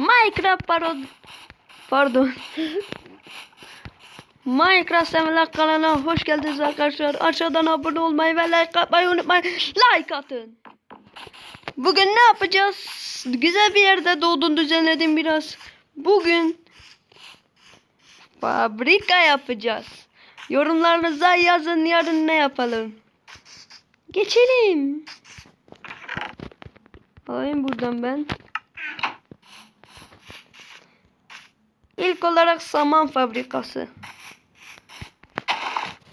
Minecraft pardon. Pardon. Minecraft Severler kanalına hoş geldiniz arkadaşlar. Aşağıdan abone olmayı ve like atmayı unutmayın. Like atın. Bugün ne yapacağız? Güzel bir yerde doğdun düzenledim biraz. Bugün fabrika yapacağız. Yorumlarınıza yazın yarın ne yapalım. Geçelim. Alayım buradan ben. İlk olarak saman fabrikası.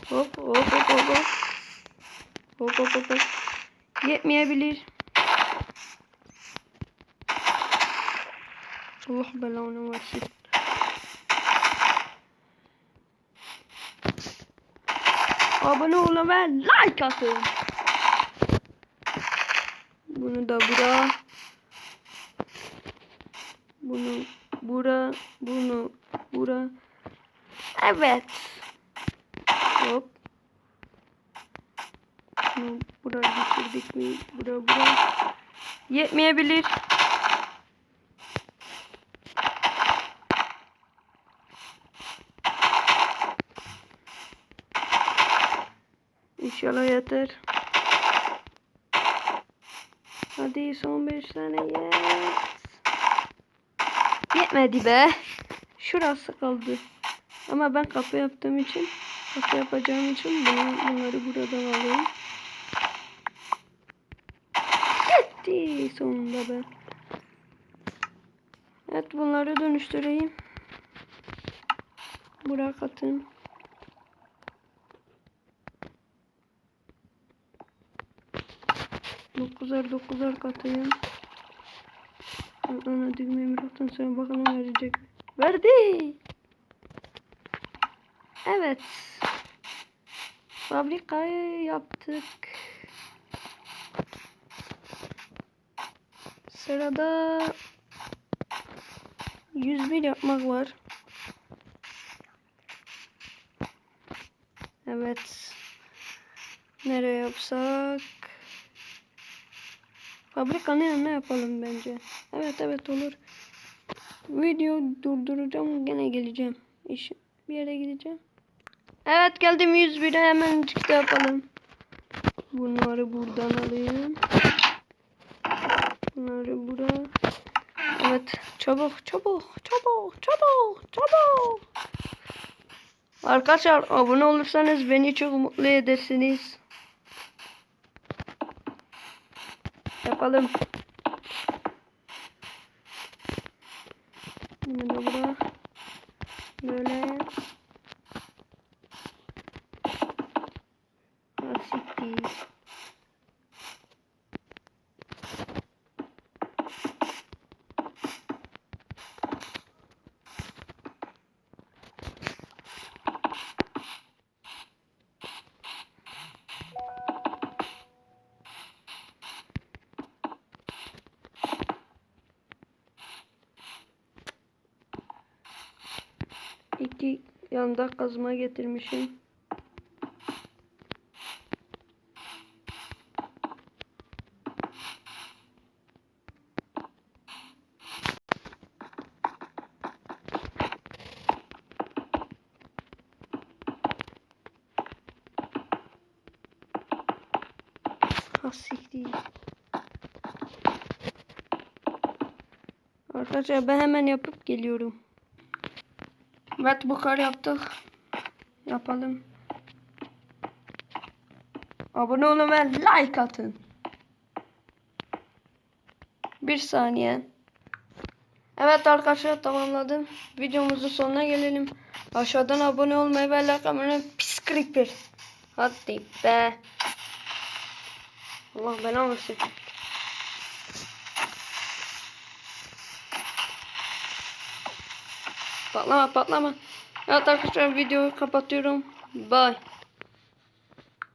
Hop hop hop hop hop. Hop hop hop. Yetmeyebilir. Allah belanı versin. Abone olun ve like atın. Bunu da bura. Bunu bura. Bunu bura. Evet. Hop. Bunu bura getirdik mi? Bura bura. Yetmeyebilir. İnşallah yeter. Hadi son 5 tane yes. Yetmedi be. Şurası kaldı. Ama ben kapı yaptığım için kapı yapacağım için bunları buradan alayım. Yetti sonunda be. Evet bunları dönüştüreyim. Bırak atın. Dokuzar dokuzar katayım. Ana düğmeyi bıraktım sonra bakalım verecek. mi? Verdi. Evet. Fabrikayı yaptık. Sırada 101 yapmak var. Evet. Nereye yapsak? Fabrikanın yanına yapalım bence. Evet evet olur. Video durduracağım gene geleceğim. İş, bir yere gideceğim. Evet geldim 101'e hemen çıktı yapalım. Bunları buradan alayım. Bunları buraya. Evet çabuk çabuk çabuk çabuk çabuk. Arkadaşlar abone olursanız beni çok mutlu edersiniz. Yapalım. Bunu da buraya. İki yanda kazma getirmişim. Ha siktir. Arkadaşlar ben hemen yapıp geliyorum. Evet bu kadar yaptık. Yapalım. Abone olun ve like atın. Bir saniye. Evet arkadaşlar tamamladım. Videomuzun sonuna gelelim. Aşağıdan abone olmayı ve like atmayı pis creeper. Hadi be. Allah belanı versin. Patlama patlama. Evet arkadaşlar videoyu kapatıyorum. Bye.